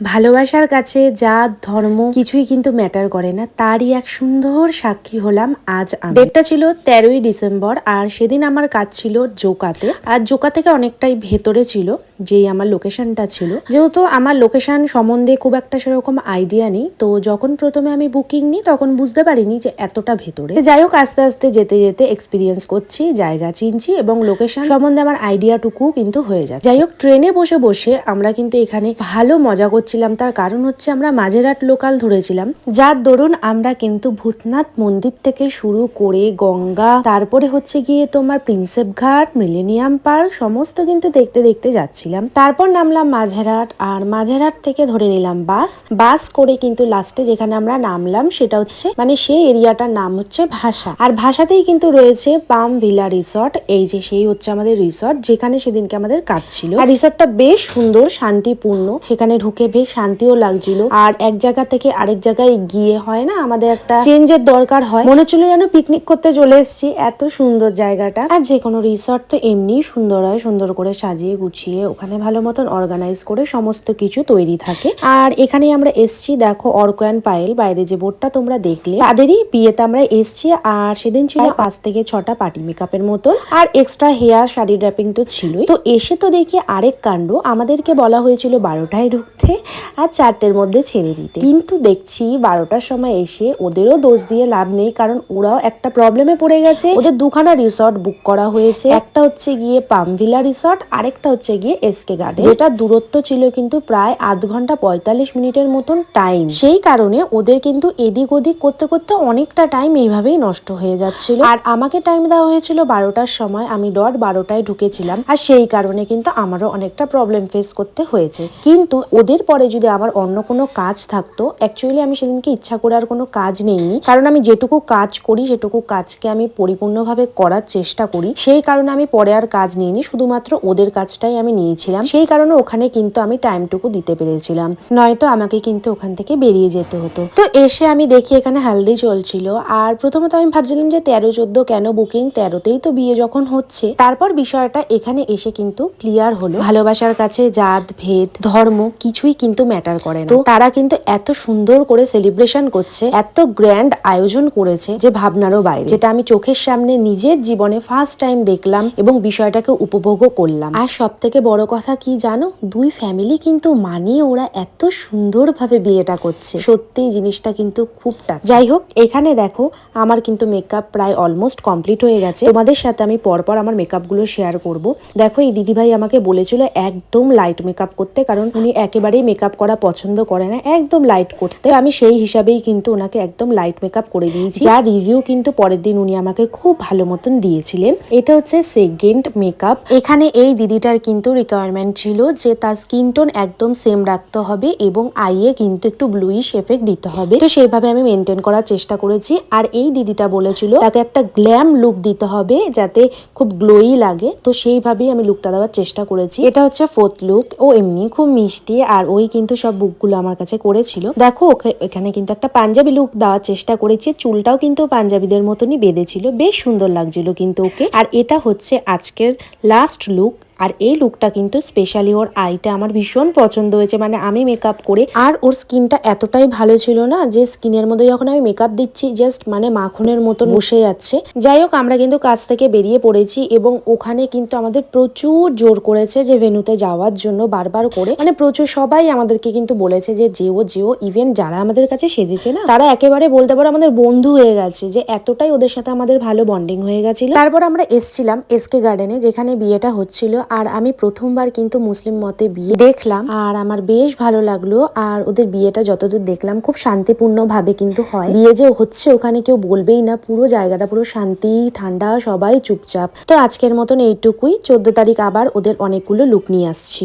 ভালোবাসার কাছে জাত, ধর্ম কিছুই কিন্তু ম্যাটার করে না। তারই এক সুন্দর সাক্ষী হলাম আজ ডেটটা ছিল তেরোই ডিসেম্বর আর সেদিন আমার কাজ ছিল জোকাতে। আর জোকা থেকে অনেকটাই ভেতরে ছিল। যেই আমার লোকেশনটা ছিল। যেহেতু আমার লোকেশন সম্বন্ধে খুব একটা সেরকম আইডিয়া নেই, তো যখন প্রথমে আমি বুকিং নিই, তখন বুঝতে পারিনি যে এতটা ভেতরে। যাই হোক, আস্তে আস্তে যেতে যেতে এক্সপিরিয়েন্স করছি, জায়গা চিনছি এবং লোকেশন সম্বন্ধে আমার আইডিয়াটুকু কিন্তু হয়ে যায় যাই হোক ট্রেনে বসে বসে আমরা কিন্তু এখানে ভালো মজা করছিলাম। তার কারণ হচ্ছে আমরা মাঝেরহাট লোকাল ধরেছিলাম। যার দরুন আমরা কিন্তু ভূতনাথ মন্দির থেকে শুরু করে গঙ্গা, তারপরে হচ্ছে গিয়ে তোমার প্রিন্সেপ ঘাট মিলেনিয়াম পার্ক, সমস্ত কিন্তু দেখতে দেখতে যাচ্ছিলাম তারপর নামলাম মাঝেরহাট আর মাঝেরহাট থেকে ধরে নিলাম বাস। বাস করে কিন্তু লাস্টে যেখানে আমরা নামলাম সেটা হচ্ছে মানে সেই এরিয়াটার নাম হচ্ছে ভাষা। আর ভাষাতেই কিন্তু রয়েছে পাম ভিলা রিসর্ট। এই যে সেই হচ্ছে আমাদের রিসর্ট, যেখানে সেদিনকে আমাদের কাজ ছিল। আর রিসর্টটা বেশ সুন্দর, শান্তিপূর্ণ। সেখানে ঢুকে বেশ শান্তিও লাগছিল। আর এক জায়গা থেকে আরেক জায়গায় গিয়ে হয় না, আমাদের একটা চেঞ্জের দরকার হয়। মনে হচ্ছিল যেন পিকনিক করতে চলে এসেছি। এত সুন্দর জায়গাটা। আর যে কোনো রিসর্ট তো এমনি সুন্দর হয়, সুন্দর করে সাজিয়ে গুছিয়ে ওখানে ভালো মতন অর্গানাইজ করে সমস্ত কিছু তৈরি থাকে। আর এখানে আমরা এসছি, দেখো, অর্ক পায়েল, বাইরে যে বোর্ডটা তোমরা দেখলে, তাদেরই বিয়েতে আমরা এসছি। আর সেদিন ছিল পাঁচ থেকে ছটা পার্টি মেকআপের মতন। আর এক্সট্রা হেয়ার শাড়ি ড্র্যাপিং তো ছিলই। তো এসে তো দেখি আরেক কাণ্ড, আমাদেরকে বলা হয়েছিল বারোটায় ঢুকতে আর চারটের মধ্যে ছেড়ে দিতে। কিন্তু দেখছি বারোটার সময় এসে ওদেরও দোষ দিয়ে লাভ নেই, কারণ ওরাও একটা প্রবলেমে পড়ে গেছে। ওদের দুখানা রিসর্ট বুক করা হয়েছে। একটা হচ্ছে গিয়ে পামভিলা রিসর্ট আরেকটা হচ্ছে গিয়ে এসকে গার্ডেন যেটা দূরত্ব ছিল কিন্তু প্রায় আধ ঘণ্টা পঁয়তাল্লিশ মিনিটের মতন টাইম সেই কারণে ওদের কিন্তু এদিক ওদিক করতে করতে অনেকটা টাইম এইভাবেই নষ্ট হয়ে যাচ্ছিল। আর আমাকে টাইম দেওয়া হয়েছিল বারোটার সময়। আমি ডট বারোটায় ঢুকেছিলাম। আর সেই কারণে কিন্তু আমারও অনেকটা প্রবলেম ফেস করতে হয়েছে। কিন্তু ওদের পরে যদি আমার অন্য কোনো কাজ থাকতো অ্যাকচুয়ালি আমি সেদিনকে ইচ্ছা করে আর কোনো কাজ নেইনি। কারণ আমি যেটুকু কাজ করি, সেটুকু কাজকে আমি পরিপূর্ণভাবে করার চেষ্টা করি। সেই কারণে আমি পরে আর কাজ নিইনি। শুধুমাত্র ওদের কাজটাই আমি নিয়েছিলাম সেই কারণে ওখানে কিন্তু আমি টাইমটুকু দিতে পেরেছিলাম। নয়তো আমাকে কিন্তু ওখান থেকে বেরিয়ে যেতে হতো। তো এসে আমি দেখি এখানে হালদি চলছিল। আর প্রথমত আমি ভাবছিলাম যে তেরো, চোদ্দ কেন বুকিং? তেরোতেই তো বিয়ে যখন হচ্ছে। তারপর বিষয়টা এখানে এসে কিন্তু ক্লিয়ার হলো। ভালোবাসার কাছে জাত, ভেদ, ধর্ম কিছুই কিন্তু ম্যাটার করে না। তো তারা কিন্তু এত সুন্দর করে সেলিব্রেশন করছে, এত গ্র্যান্ড আয়োজন করেছে যে ভাবনারও বাইরে। যেটা আমি চোখের সামনে নিজের জীবনে ফার্স্ট টাইম দেখলাম এবং বিষয়টাকে উপভোগও করলাম। আর সব থেকে বড় কথা কি জানো? দুই ফ্যামিলি কিন্তু মানিয়ে ওরা এত সুন্দরভাবে বিয়েটা করছে। সত্যি জিনিসটা কিন্তু খুব টাচ যাই হোক, এখানে দেখো, আমার কিন্তু মেকআপ প্রায় অলমোস্ট কমপ্লিট হয়ে গেছে। তোমাদের সাথে আমি পরপর আমার মেকআপগুলো শেয়ার করব। দেখো, এই দিদিভাই আমাকে বলেছিল একদম লাইট মেকআপ করতে, কারণ উনি একেবারেই মেকআপ করা পছন্দ করে না, একদম লাইট করতে। আমি সেই হিসাবেই কিন্তু ওনাকে একদম লাইট মেকআপ করে দিয়েছি। যা রিভিউ কিন্তু পরের দিন উনি আমাকে খুব ভালো মতন দিয়েছিলেন। এটা হচ্ছে সেকেন্ড মেকআপ এখানে এই দিদিটার কিন্তু রিকোয়ারমেন্ট ছিল যে তার স্কিন টোন একদম সেম রাখতে হবে এবং আইয়ে কিন্তু একটু ব্লুইশ এফেক্ট দিতে হবে। তো সেইভাবে আমি মেনটেন করার চেষ্টা করেছি। আর এই দিদিটা বলেছিল, তাকে একটা গ্ল্যাম লুক দিতে হবে যাতে খুব গ্লোই লাগে। তো সেইভাবেই আমি লুকটা দেওয়ার চেষ্টা করেছি। এটা হচ্ছে ফোর্থ লুক ও এমনি খুব মিষ্টি আর ওই কিন্তু সব বুকগুলো আমার কাছে করেছিল। দেখো, ওকে এখানে কিন্তু একটা পাঞ্জাবি লুক দেওয়ার চেষ্টা করেছি। চুলটাও কিন্তু পাঞ্জাবিদের মতনই বেঁধেছিল। বেশ সুন্দর লাগছিল কিন্তু ওকে। আর এটা হচ্ছে আজকের লাস্ট লুক আর এই লুকটা কিন্তু স্পেশালি ওর আইটা আমার ভীষণ পছন্দ হয়েছে। মানে আমি মেকআপ করে, আর ওর স্কিনটা এতটাই ভালো ছিল না যে স্কিনের মধ্যে যখন আমি মেকআপ দিচ্ছি জাস্ট মানে মাখনের মতন বসে যাচ্ছে। যাই হোক, আমরা কিন্তু কাজ থেকে বেরিয়ে পড়েছি এবং ওখানে কিন্তু আমাদের প্রচুর জোর করেছে যে ভেনুতে যাওয়ার জন্য বারবার করে। মানে প্রচুর সবাই আমাদেরকে কিন্তু বলেছে যে যেও যেও ইভেন যারা আমাদের কাছে সেজেছে না, তারা একেবারে বলতে পারো আমাদের বন্ধু হয়ে গেছে যে এতটাই ওদের সাথে আমাদের ভালো বন্ডিং হয়ে গেছিল। তারপর আমরা এসছিলাম এসকে গার্ডেনে যেখানে বিয়েটা হচ্ছিল আর আমি প্রথমবার কিন্তু মুসলিম মতে বিয়ে দেখলাম আর আমার বেশ ভালো লাগল আর ওদের বিয়েটা যতদূর দেখলাম খুব শান্তিপূর্ণ ভাবে কিন্তু হয়। বিয়ে যে হচ্ছে ওখানে কেউ বলবেই না, পুরো জায়গাটা পুরো শান্তি, ঠান্ডা, সবাই চুপচাপ। তো আজকের মতন এইটুকুই, চোদ্দ তারিখ আবার ওদের অনেকগুলো লুক নিয়ে আসছি।